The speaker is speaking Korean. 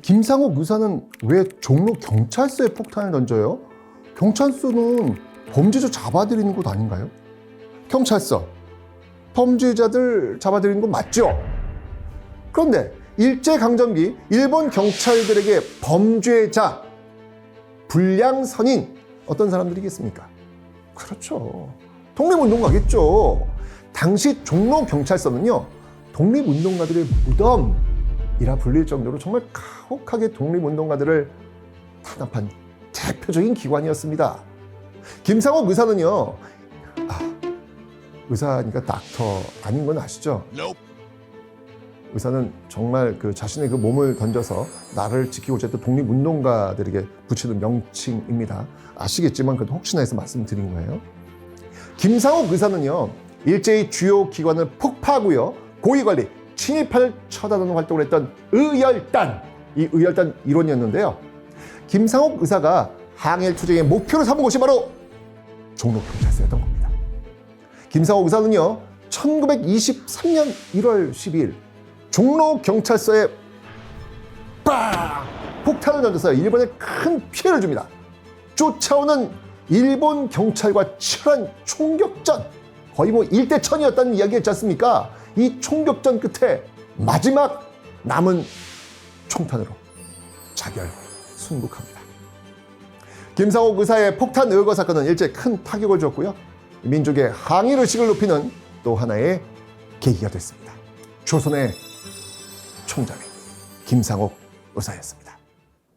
김상욱 의사는 왜 종로 경찰서에 폭탄을 던져요? 경찰서는 범죄자 잡아들이는 곳 아닌가요? 경찰서 범죄자들 잡아들이는 곳 맞죠? 그런데 일제강점기 일본 경찰들에게 범죄자, 불량선인 어떤 사람들이겠습니까? 그렇죠. 독립운동가겠죠. 당시 종로 경찰서는요, 독립운동가들의 무덤 이라 불릴 정도로 정말 가혹하게 독립운동가들을 탄압한 대표적인 기관이었습니다. 김상옥 의사는요, 아, 의사니까 닥터 아닌 건 아시죠? 의사는 정말 그 자신의 그 몸을 던져서 나를 지키고자 했던 독립운동가들에게 붙이는 명칭입니다. 아시겠지만 그래도 혹시나 해서 말씀드린 거예요. 김상욱 의사는요, 일제히 주요 기관을 폭파하고요, 고위관리, 친일파를 처단하는 활동을 했던 의열단, 이 의열단 일원이었는데요. 김상욱 의사가 항일 투쟁의 목표를 삼은 곳이 바로 종로 경찰서였던 겁니다. 김상욱 의사는요, 1923년 1월 12일 종로 경찰서에 빵! 폭탄을 던져서 일본에 큰 피해를 줍니다. 쫓아오는 일본 경찰과 치열한 총격전 거의 뭐 일대천이었다는 이야기였지 않습니까? 이 총격전 끝에 마지막 남은 총탄으로 자결 순국합니다. 김상옥 의사의 폭탄 의거 사건은 일제 큰 타격을 줬고요. 민족의 항일 의식을 높이는 또 하나의 계기가 됐습니다. 조선의 총장의 김상옥 의사였습니다.